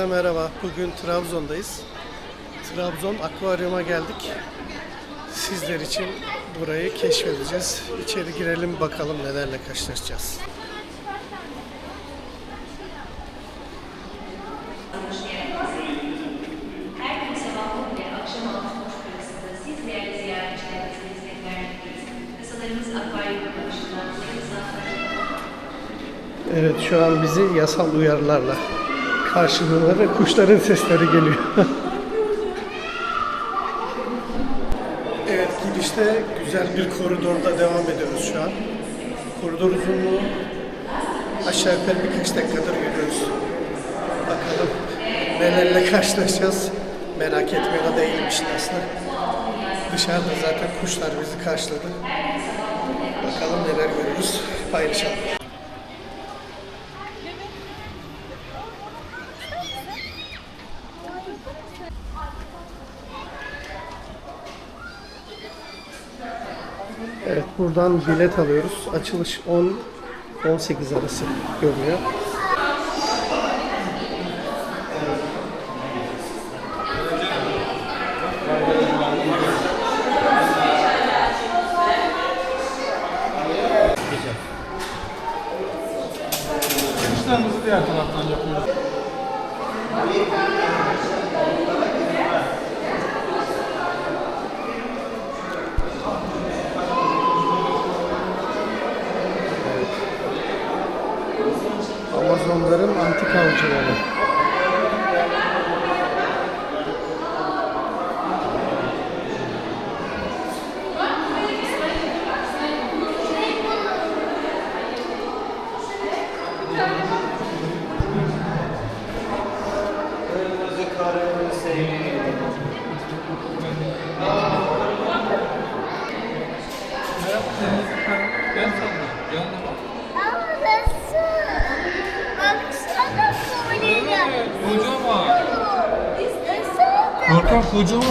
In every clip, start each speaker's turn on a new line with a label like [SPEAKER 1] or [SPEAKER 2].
[SPEAKER 1] Herkese merhaba. Bugün Trabzon'dayız. Trabzon Akvaryum'a geldik. Sizler için burayı keşfedeceğiz. İçeri girelim bakalım nelerle karşılaşacağız. Evet şu an bizi yasal uyarılarla karşılıyorlar ve kuşların sesleri geliyor. evet girişte güzel bir koridorda devam ediyoruz şu an. Koridor uzunluğu aşağı yukarı birkaç dakikadır yürüyoruz. Bakalım nelerle karşılaşacağız. Merak etmiyor da değilim işte aslında. Dışarıda zaten kuşlar bizi karşıladı. Bakalım neler görürüz. Paylaşalım. Evet buradan bilet alıyoruz. Açılış 10 18 arası görünüyor.
[SPEAKER 2] İşlerimizi diğer taraftan yapıyoruz.
[SPEAKER 1] Amazonların antik avcıları.
[SPEAKER 2] Gel sen de. Yanına bak.
[SPEAKER 3] Ama nasıl? Baksana kolyeye.
[SPEAKER 2] Kocaman. Korkan kocaman.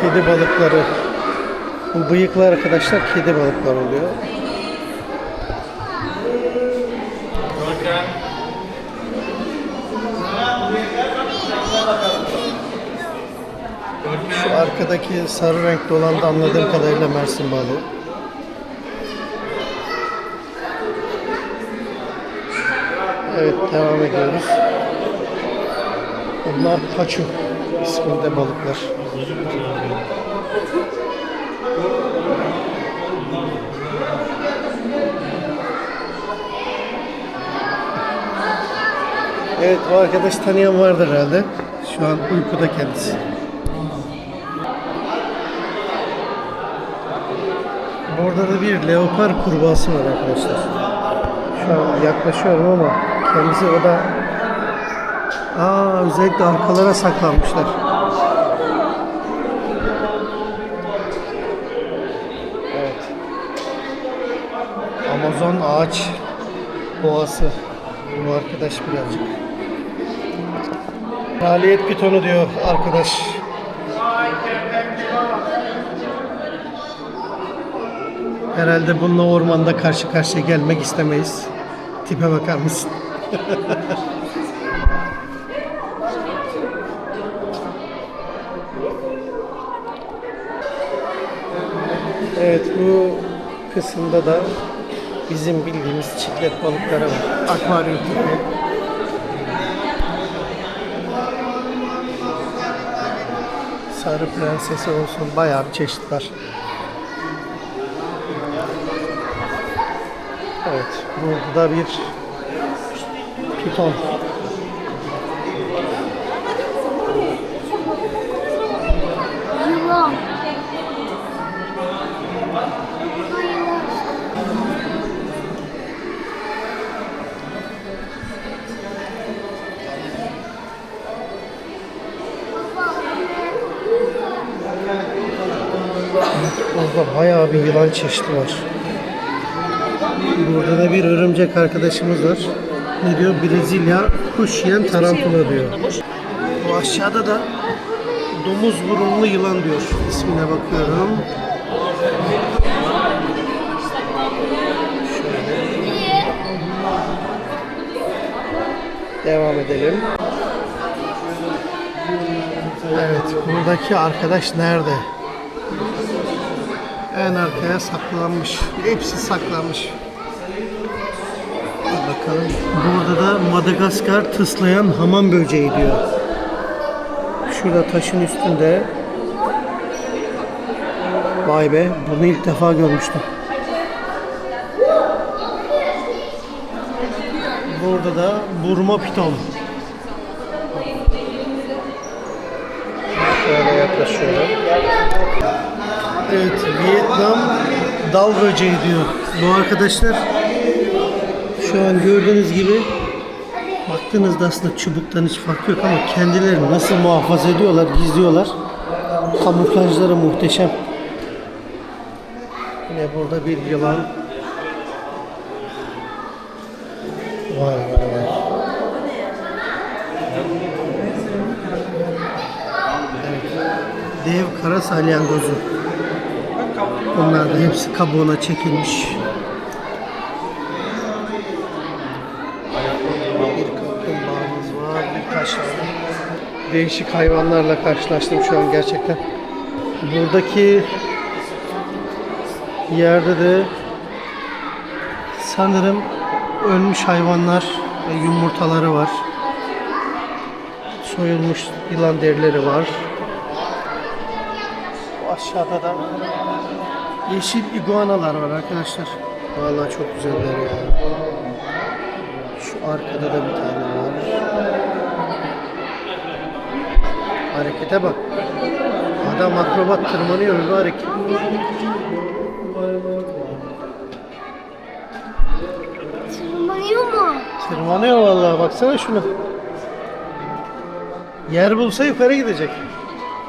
[SPEAKER 1] Kedi balıkları. Bu bıyıklı arkadaşlar kedi balıklar oluyor. Şu arkadaki sarı renkli olan da anladığım kadarıyla Mersin balığı. Evet devam ediyoruz. Bunlar paçu isminde balıklar. Evet bu arkadaş tanıyan vardır herhalde. Şu an uykuda kendisi. Burada da bir leopar kurbağası var arkadaşlar. Şu an yaklaşıyorum ama kendisi o da Aa özellikle arkalara saklanmışlar. Evet. Amazon ağaç boğası. Bu arkadaş birazcık. Kraliyet pitonu diyor arkadaş. Herhalde bununla ormanda karşı karşıya gelmek istemeyiz. Tipe bakar mısın? evet bu kısımda da bizim bildiğimiz çiklet balıkları var. Akvaryum tipi. Sarı prensesi olsun bayağı bir çeşit var. Evet, burada da bir piton.
[SPEAKER 3] Yılan.
[SPEAKER 1] Burada bayağı bir yılan çeşidi var. Burada da bir örümcek arkadaşımız var. Ne diyor? Brezilya kuş yiyen tarantula diyor. Bu aşağıda da Domuz burunlu yılan diyor. İsmine bakıyorum. Devam edelim. Evet, buradaki arkadaş nerede? En arkaya saklanmış. Hepsi saklanmış. Bakalım. Burada da Madagaskar tıslayan hamam böceği diyor. Şurada taşın üstünde. Vay be, bunu ilk defa görmüştüm. Burada da burma piton. Şöyle yaklaşıyorum. Evet, Vietnam dal böceği diyor. Bu arkadaşlar şu an gördüğünüz gibi baktığınızda aslında çubuktan hiç fark yok ama kendilerini nasıl muhafaza ediyorlar, gizliyorlar. Kamuflajları muhteşem. Yine burada bir yılan. Vay vay vay. Dev kara salyangozu. Bunlar da hepsi kabuğuna çekilmiş. Bir kaplumbağamız var, birkaç tane. Değişik hayvanlarla karşılaştım şu an gerçekten. Buradaki yerde de sanırım ölmüş hayvanlar ve yumurtaları var. Soyulmuş yılan derileri var. Bu aşağıda da yeşil iguanalar var arkadaşlar. Vallahi çok güzeller ya. Şu arkada da bir tane var. Harekete bak. Adam akrobat tırmanıyor hareket.
[SPEAKER 3] Tırmanıyor mu?
[SPEAKER 1] Tırmanıyor vallahi baksana şuna. Yer bulsa yukarı gidecek.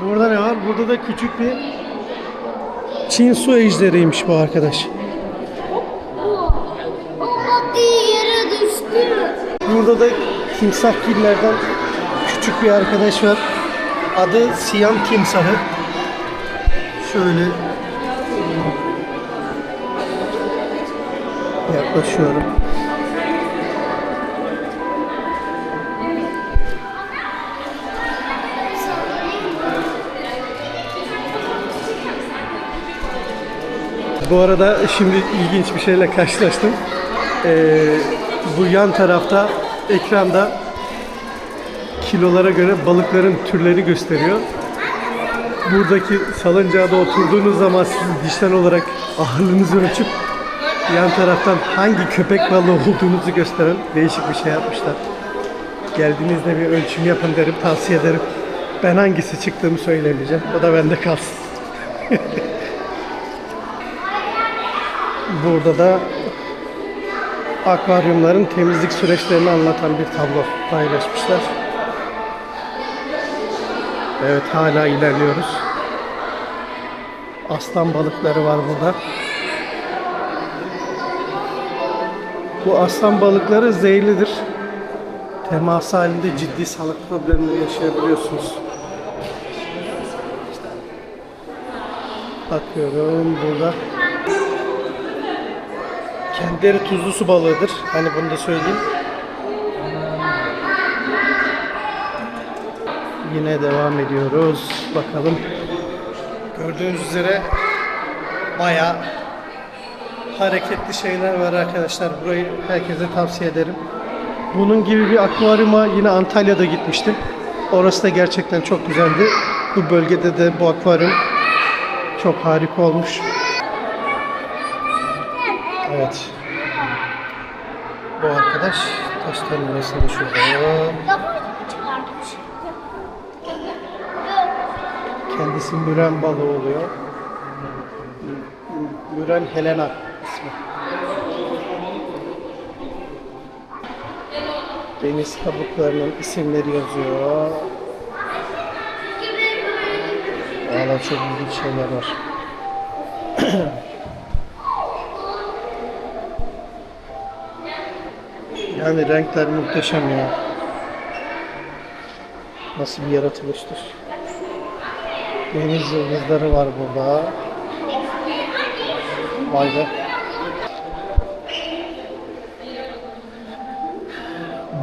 [SPEAKER 1] Burada ne var? Burada da küçük bir Çin su ejderiymiş bu arkadaş.
[SPEAKER 3] Yere düştü.
[SPEAKER 1] Burada da timsahgillerden küçük bir arkadaş var. Adı Siyam timsahı. Şöyle yaklaşıyorum. Bu arada şimdi ilginç bir şeyle karşılaştım. Ee, bu yan tarafta ekranda kilolara göre balıkların türleri gösteriyor. Buradaki salıncağda oturduğunuz zaman sizin dişten olarak ağırlığınızı ölçüp yan taraftan hangi köpek balığı olduğunuzu gösteren değişik bir şey yapmışlar. Geldiğinizde bir ölçüm yapın derim, tavsiye ederim. Ben hangisi çıktığımı söylemeyeceğim. O da bende kalsın. Burada da akvaryumların temizlik süreçlerini anlatan bir tablo paylaşmışlar. Evet hala ilerliyoruz. Aslan balıkları var burada. Bu aslan balıkları zehirlidir. Temas halinde ciddi sağlık problemleri yaşayabiliyorsunuz. Bakıyorum burada. Kendileri tuzlu su balığıdır. Hani bunu da söyleyeyim. Yine devam ediyoruz. Bakalım. Gördüğünüz üzere bayağı hareketli şeyler var arkadaşlar. Burayı herkese tavsiye ederim. Bunun gibi bir akvaryuma yine Antalya'da gitmiştim. Orası da gerçekten çok güzeldi. Bu bölgede de bu akvaryum çok harika olmuş. Evet. Bu arkadaş taşların arasında şurada. Kendisi müren balığı oluyor. Müren Helena ismi. Deniz kabuklarının isimleri yazıyor. Valla çok ilginç şeyler var. yani renkler muhteşem ya. Nasıl bir yaratılıştır. Deniz yıldızları var burada. Vay be.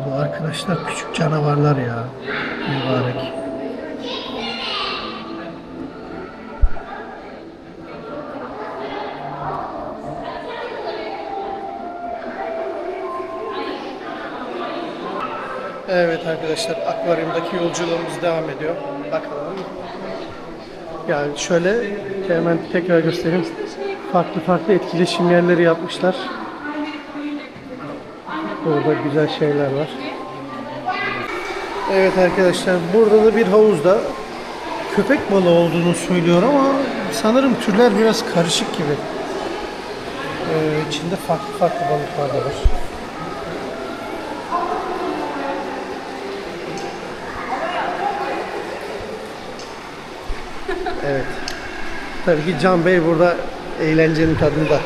[SPEAKER 1] Bu arkadaşlar küçük canavarlar ya. Mübarek. Evet arkadaşlar akvaryumdaki yolculuğumuz devam ediyor. Bakalım. Yani şöyle hemen tekrar göstereyim. Farklı farklı etkileşim yerleri yapmışlar. Burada güzel şeyler var. Evet arkadaşlar burada da bir havuzda köpek balığı olduğunu söylüyor ama sanırım türler biraz karışık gibi. Ee, içinde farklı farklı balıklar da var. Evet. Tabii ki Can Bey burada eğlencenin tadında.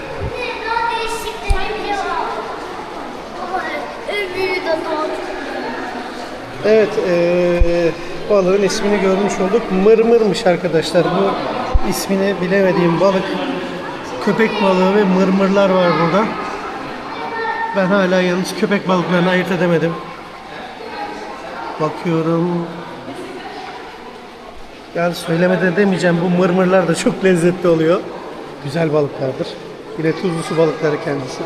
[SPEAKER 1] Evet, eee, balığın ismini görmüş olduk. Mırmırmış arkadaşlar. Bu ismini bilemediğim balık. Köpek balığı ve mırmırlar var burada. Ben hala yalnız köpek balıklarını ayırt edemedim. Bakıyorum. Yani söylemeden demeyeceğim bu mırmırlar da çok lezzetli oluyor. Güzel balıklardır. Yine tuzlu su balıkları kendisi.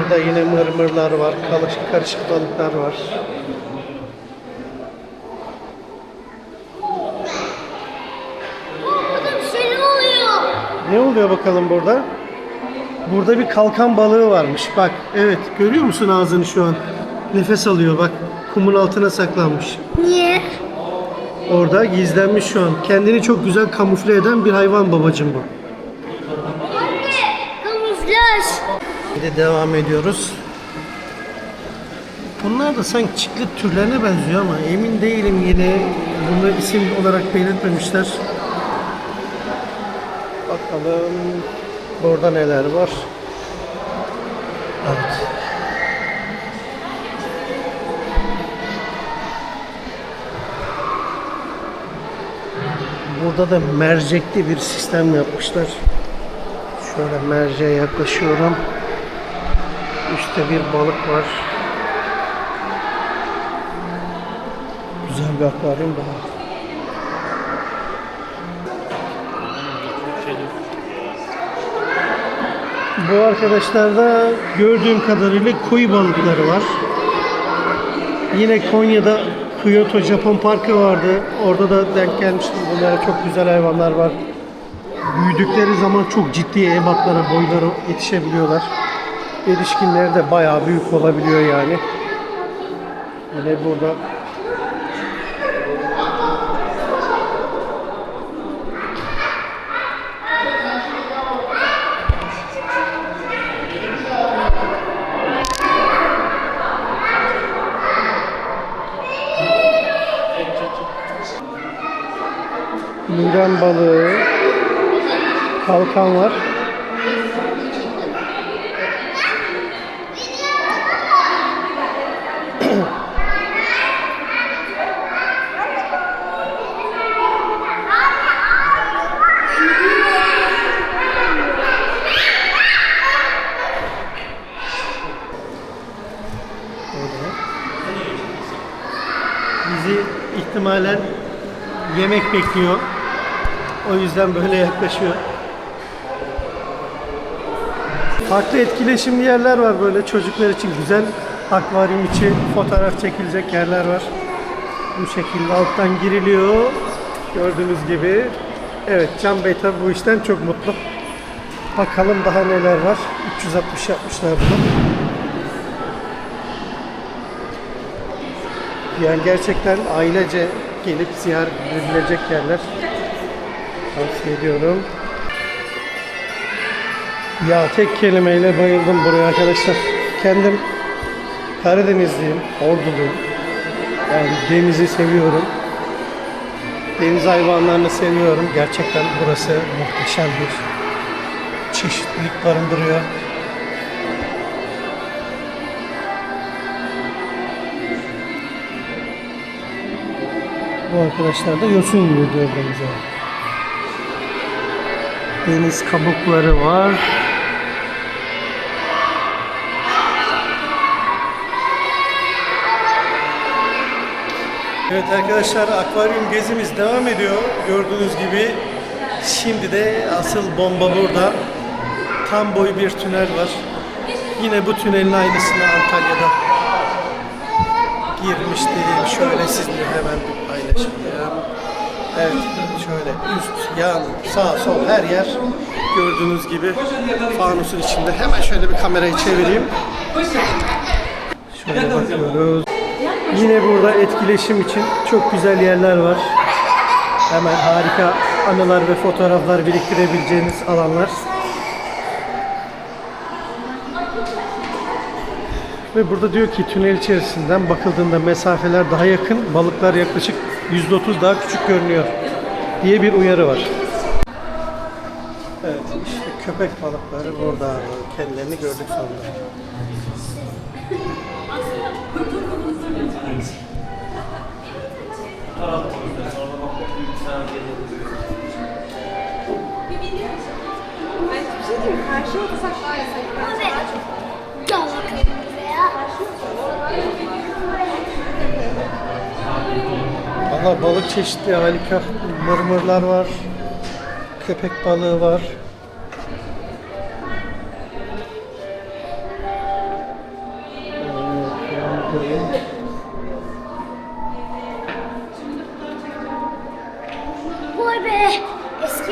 [SPEAKER 1] Burada yine mırmırlar var, karışık, karışık balıklar var. Ne oluyor bakalım burada? Burada bir kalkan balığı varmış. Bak, evet görüyor musun ağzını şu an? Nefes alıyor bak. Kumun altına saklanmış.
[SPEAKER 3] Niye?
[SPEAKER 1] Orada gizlenmiş şu an. Kendini çok güzel kamufle eden bir hayvan babacım bu.
[SPEAKER 3] Anne, kamuflaj.
[SPEAKER 1] Bir de devam ediyoruz. Bunlar da sanki çiklet türlerine benziyor ama emin değilim yine. Bunu isim olarak belirtmemişler. Bakalım burada neler var. Evet. Burada da mercekli bir sistem yapmışlar. Şöyle merceğe yaklaşıyorum. Üstte bir balık var. Güzel bir akvaryum daha. Bu arkadaşlarda gördüğüm kadarıyla kuyu balıkları var. Yine Konya'da Kyoto Japon Parkı vardı. Orada da denk gelmiştim. Bunlara çok güzel hayvanlar var. Büyüdükleri zaman çok ciddi ebatlara, boylara yetişebiliyorlar. Erişkinleri de bayağı büyük olabiliyor yani. Yine burada Müren balığı, kalkan var. Bizi ihtimalen yemek bekliyor. O yüzden böyle yaklaşıyor. Farklı etkileşimli yerler var böyle çocuklar için güzel akvaryum içi fotoğraf çekilecek yerler var. Bu şekilde alttan giriliyor. Gördüğünüz gibi. Evet Can Bey tabi bu işten çok mutlu. Bakalım daha neler var. 360 yapmışlar bunu. Yani gerçekten ailece gelip ziyaret edilecek yerler. Tavsiye ediyorum. Ya tek kelimeyle bayıldım buraya arkadaşlar. Kendim Karadenizliyim, Orduluyum. Yani denizi seviyorum. Deniz hayvanlarını seviyorum. Gerçekten burası muhteşem bir çeşitlilik barındırıyor. Bu arkadaşlar da yosun yiyor gördüğünüz gibi. Deniz kabukları var. Evet arkadaşlar akvaryum gezimiz devam ediyor. Gördüğünüz gibi şimdi de asıl bomba burada. Tam boy bir tünel var. Yine bu tünelin aynısını Antalya'da girmiştim. Şöyle sizinle hemen bir paylaşayım. Evet şöyle üst, yan, sağ, sol her yer gördüğünüz gibi fanusun içinde. Hemen şöyle bir kamerayı çevireyim. Şöyle bakıyoruz. Yine burada etkileşim için çok güzel yerler var. Hemen harika anılar ve fotoğraflar biriktirebileceğiniz alanlar. Ve burada diyor ki tünel içerisinden bakıldığında mesafeler daha yakın, balıklar yaklaşık %30 daha küçük görünüyor diye bir uyarı var. Evet, işte köpek balıkları burada. Kendilerini gördük sanırım.
[SPEAKER 3] Abi. Gel bakalım buraya.
[SPEAKER 1] Valla balık çeşitli harika. Mırmırlar var. Köpek balığı var.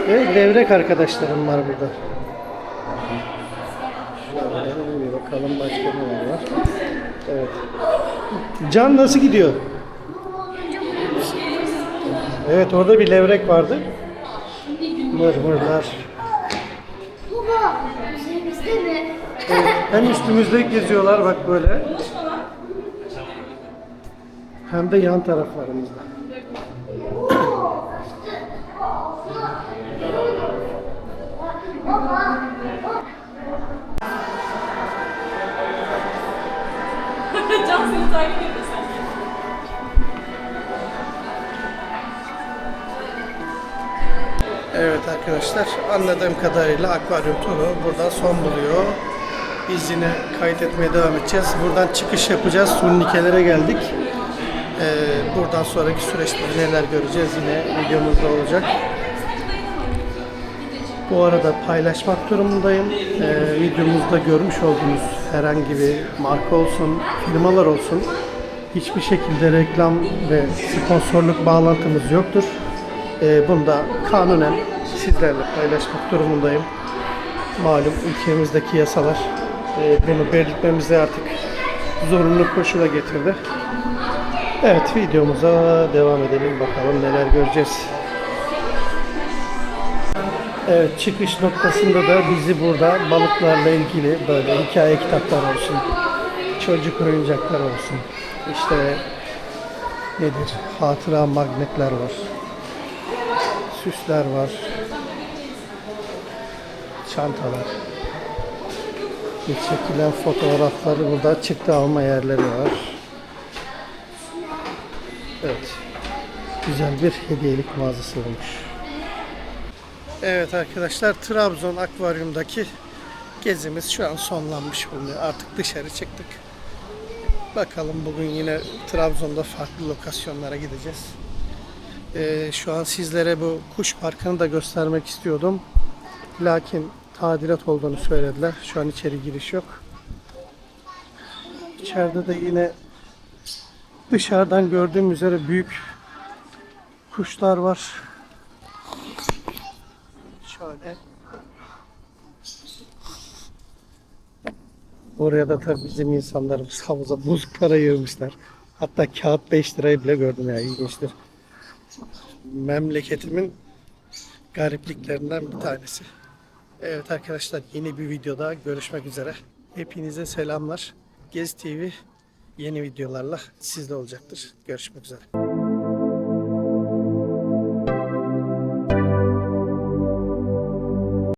[SPEAKER 1] Ve levrek arkadaşlarım var burada. Bakalım başka ne var. Evet. Can nasıl gidiyor? Evet orada bir levrek vardı. Mırmırlar.
[SPEAKER 3] Baba. Üzerimizde mi?
[SPEAKER 1] Hem üstümüzde geziyorlar bak böyle. Hem de yan taraflarımızda.
[SPEAKER 4] Can seni takip ediyor sanki.
[SPEAKER 1] Evet arkadaşlar anladığım kadarıyla akvaryum turu burada son buluyor. Biz yine kayıt etmeye devam edeceğiz. Buradan çıkış yapacağız. Turnikelere geldik. Ee, buradan sonraki süreçte neler göreceğiz yine videomuzda olacak. Bu arada paylaşmak durumundayım. Ee, videomuzda görmüş olduğunuz herhangi bir marka olsun, firmalar olsun hiçbir şekilde reklam ve sponsorluk bağlantımız yoktur. Ee, bunu da kanunen sizlerle paylaşmak durumundayım. Malum ülkemizdeki yasalar e, bunu belirtmemizi artık zorunlu koşula getirdi. Evet videomuza devam edelim bakalım neler göreceğiz. Evet çıkış noktasında da bizi burada balıklarla ilgili böyle hikaye kitaplar olsun, çocuk oyuncaklar olsun, işte nedir hatıra magnetler var, süsler var, çantalar, çekilen fotoğrafları burada çıktı alma yerleri var. Evet, güzel bir hediyelik mağazası olmuş. Evet arkadaşlar Trabzon akvaryumdaki gezimiz şu an sonlanmış bulunuyor. Artık dışarı çıktık. Bakalım bugün yine Trabzon'da farklı lokasyonlara gideceğiz. Ee, şu an sizlere bu kuş parkını da göstermek istiyordum. Lakin tadilat olduğunu söylediler. Şu an içeri giriş yok. İçeride de yine dışarıdan gördüğüm üzere büyük kuşlar var. Şöyle. Oraya da tabii bizim insanlarımız havuza bozuk para yığmışlar. Hatta kağıt 5 lirayı bile gördüm ya ilginçtir. Memleketimin garipliklerinden bir tanesi. Evet arkadaşlar yeni bir videoda görüşmek üzere. Hepinize selamlar. Gez TV yeni videolarla sizde olacaktır. Görüşmek üzere.